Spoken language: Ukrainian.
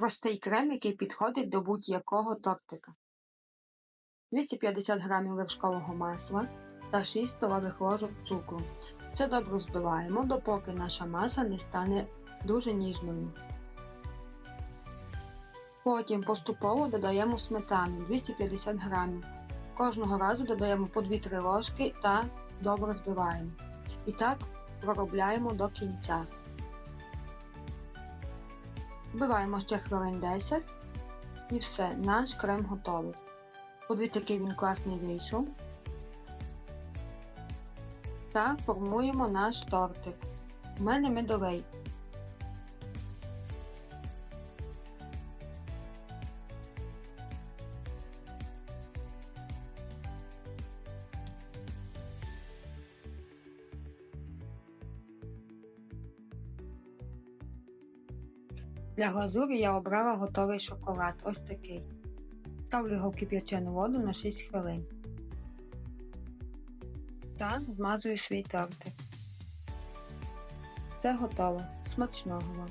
Простий крем, який підходить до будь-якого тортика. 250 г вершкового масла та 6 столових ложок цукру. Все добре збиваємо, допоки наша маса не стане дуже ніжною. Потім поступово додаємо сметану 250 г. Кожного разу додаємо по 2-3 ложки та добре збиваємо. І так проробляємо до кінця. Вбиваємо ще хвилин 10 і все, наш крем готовий. Подивіться, який він класний вийшов. Та формуємо наш тортик. У мене медовий. Для глазурі я обрала готовий шоколад. Ось такий. Ставлю його в кип'ячену воду на 6 хвилин. Та змазую свій тортик. Все готово. Смачного вам!